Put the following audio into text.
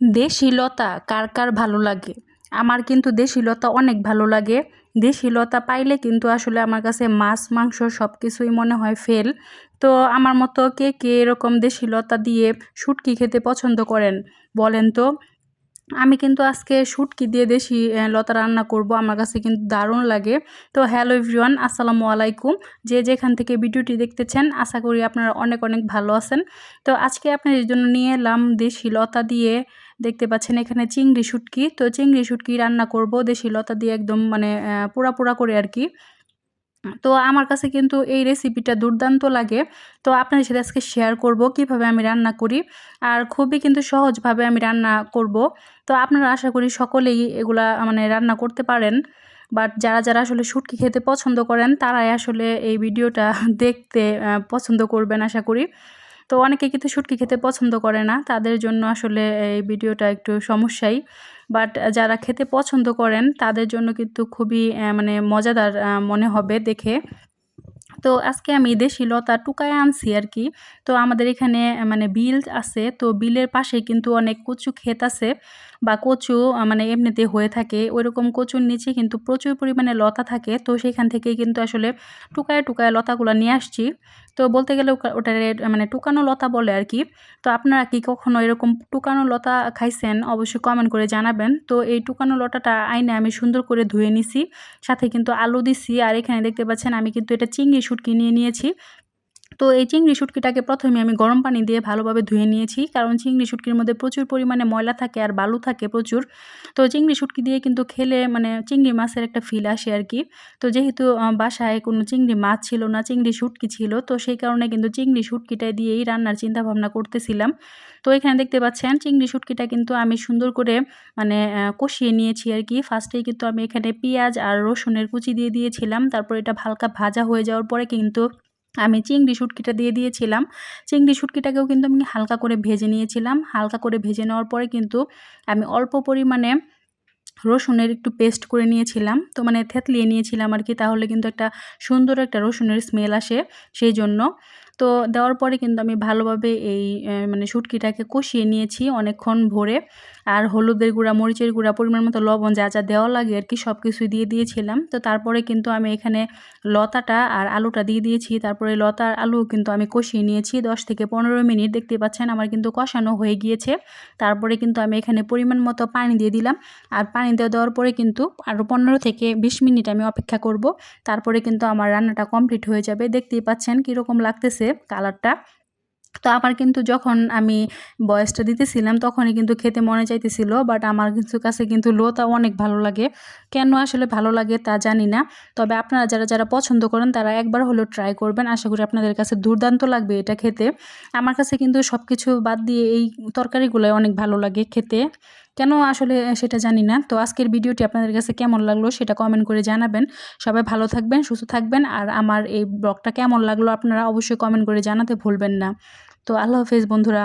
দেশি লতা কার কার ভালো লাগে? আমার কিন্তু দেশি লতা অনেক ভালো লাগে। দেশি লতা পাইলে কিন্তু আসলে আমার কাছে মাছ, মাংস সব কিছুই মনে হয় ফেল। তো আমার মতো কে কে এরকম দেশি লতা দিয়ে শুটকি খেতে পছন্দ করেন বলেন তো? আমি কিন্তু আজকে শুটকি দিয়ে দেশি লতা রান্না করব। আমার কাছে কিন্তু দারুণ লাগে। তো হ্যালো এভরিওয়ান, আসসালামু আলাইকুম। যে যেখান থেকে ভিডিওটি দেখতেছেন, আশা করি আপনারা অনেক অনেক ভালো আছেন। তো আজকে আপনাদের জন্য নিয়ে এলাম দেশি লতা দিয়ে দেখতে পাচ্ছেন এখানে চিংড়ি শুটকি। তো চিংড়ি শুটকি রান্না করব দেশি লতা দিয়ে একদম মানে পোড়া পোড়া করে আর কি। তো আমার কাছে কিন্তু এই রেসিপিটা দুর্দান্ত লাগে। তো আপনাদের সাথে আজকে শেয়ার করব কীভাবে আমি রান্না করি আর খুবই কিন্তু সহজভাবে আমি রান্না করব। তো আপনারা আশা করি সকলেই এগুলা মানে রান্না করতে পারেন। বাট যারা যারা আসলে শুটকি খেতে পছন্দ করেন, তারাই আসলে এই ভিডিওটা দেখতে পছন্দ করবেন আশা করি। তো অনেকে কিন্তু শুটকি খেতে পছন্দ করে না। তাদের জন্য আসলে এই ভিডিওটা একটু সমস্যাই। বাট যারা খেতে পছন্দ করেন, তাদের জন্য কিন্তু খুবই মানে মজাদার মনে হবে দেখে। তো আজকে আমি দেশি লতা টুকায় আনছি আর কি তো আমাদের এখানে মানে বিল আছে, তো বিলের পাশে কিন্তু অনেক কচু ক্ষেত আছে বা কচু মানে এমনিতে হয়ে থাকে। ওইরকম কচুর নিচে কিন্তু প্রচুর পরিমাণে লতা থাকে। তো সেখান থেকে কিন্তু আসলে টুকায় টুকায় লতাগুলো নিয়ে আসছি। তো বলতে গেলে ওটা মানে টুকানো লতা বলে আর কি তো আপনারা কি কখনো এরকম টুকানো লতা খাইছেন? অবশ্যই কমেন্ট করে জানাবেন। তো এই টুকানো লতাটা আইনে আমি সুন্দর করে ধুয়ে নিছি। সাথে কিন্তু আলু দিছি। আর এখানে দেখতে পাচ্ছেন আমি কিন্তু এটা চিংড়ি শুটকি নিয়ে নিয়েছি। তো এই চিংড়ি শুটকিটাকে প্রথমে আমি গরম পানি দিয়ে ভালোভাবে ধুয়ে নিয়েছি। কারণ চিংড়ি শুটকির মধ্যে প্রচুর পরিমাণে ময়লা থাকে আর বালু থাকে প্রচুর। তো চিংড়ি শুটকি দিয়ে কিন্তু খেলে মানে চিংড়ি মাছের একটা ফিল আসে আর কি। তো যেহেতু বাসায় কোনো চিংড়ি মাছ ছিল না, চিংড়ি শুটকি ছিল, তো সেই কারণে কিন্তু চিংড়ি শুটকিটা দিয়েই রান্নার চিন্তা ভাবনা করতেছিলাম। তো এখানে দেখতে পাচ্ছেন, চিংড়ি শুটকিটা কিন্তু আমি সুন্দর করে মানে কষিয়ে নিয়েছি আর কি। ফার্স্টেই কিন্তু আমি এখানে পেঁয়াজ আর রসুনের কুচি দিয়ে দিয়েছিলাম। তারপর এটা হালকা ভাজা হয়ে যাওয়ার পরে কিন্তু আমি চিংড়ি শুটকিটা দিয়ে দিয়েছিলাম। চিংড়ি শুটকিটাকেও কিন্তু আমি হালকা করে ভেজে নিয়েছিলাম। হালকা করে ভেজে নেওয়ার পরে কিন্তু আমি অল্প পরিমাণে রসুনের একটু পেস্ট করে নিয়েছিলাম। তো মানে থেতলিয়ে নিয়েছিলাম আর কি তাহলে কিন্তু একটা সুন্দর একটা রসুনের স্মেল আসে সেই জন্য তো দেওয়ার পরে কিন্তু আমি ভালোভাবে এই মানে শুটকিটাকে কষিয়ে নিয়েছি অনেকক্ষণ ভরে। আর হলুদের গুঁড়া, মরিচের গুঁড়া, পরিমাণ মতো লবণ যা যা দেওয়া লাগে আর কি সব কিছুই দিয়ে দিয়েছিলাম। তো তারপরে কিন্তু আমি এখানে লতাটা আর আলুটা দিয়ে দিয়েছি। তারপরে লতা আর আলু কিন্তু আমি কষিয়ে নিয়েছি। দশ থেকে পনেরো মিনিট দেখতে পাচ্ছেন আমার কিন্তু কষানো হয়ে গিয়েছে। তারপরে কিন্তু আমি এখানে পরিমাণ মতো পানি দিয়ে দিলাম। আর পানি দেওয়া দেওয়ার পরে কিন্তু আরও পনেরো থেকে বিশ মিনিট আমি অপেক্ষা করব। তারপরে কিন্তু আমার রান্নাটা কমপ্লিট হয়ে যাবে। দেখতেই পাচ্ছেন কীরকম লাগতেছে কালারটা। তো আমার কিন্তু যখন আমি বয়সটা দিতেছিলাম, তখনই কিন্তু খেতে মনে চাইতেছিল বাট আমার কিছু কাছে কিন্তু লোতা অনেক ভালো লাগে। কেন আসলে ভালো লাগে তা জানি না, তবে আপনারা যারা যারা পছন্দ করেন, তারা একবার হলেও ট্রাই করবেন। আশা করি আপনাদের কাছে দুর্দান্ত লাগবে এটা খেতে। আমার কাছে কিন্তু সব কিছু বাদ দিয়ে এই তরকারিগুলোই অনেক ভালো লাগে খেতে। কেন আসলে সেটা জানি না, তো আজকের ভিডিওটি আপনাদের কাছে কেমন লাগল সেটা কমেন্ট করে জানাবেন। সবাই ভালো থাকবেন, সুস্থ থাকবেন, আর আমার এই ব্লগটা কেমন লাগল আপনারা অবশ্যই কমেন্ট করে জানাতে ভুলবেন না। তো আল্লাহ হাফেজ বন্ধুরা।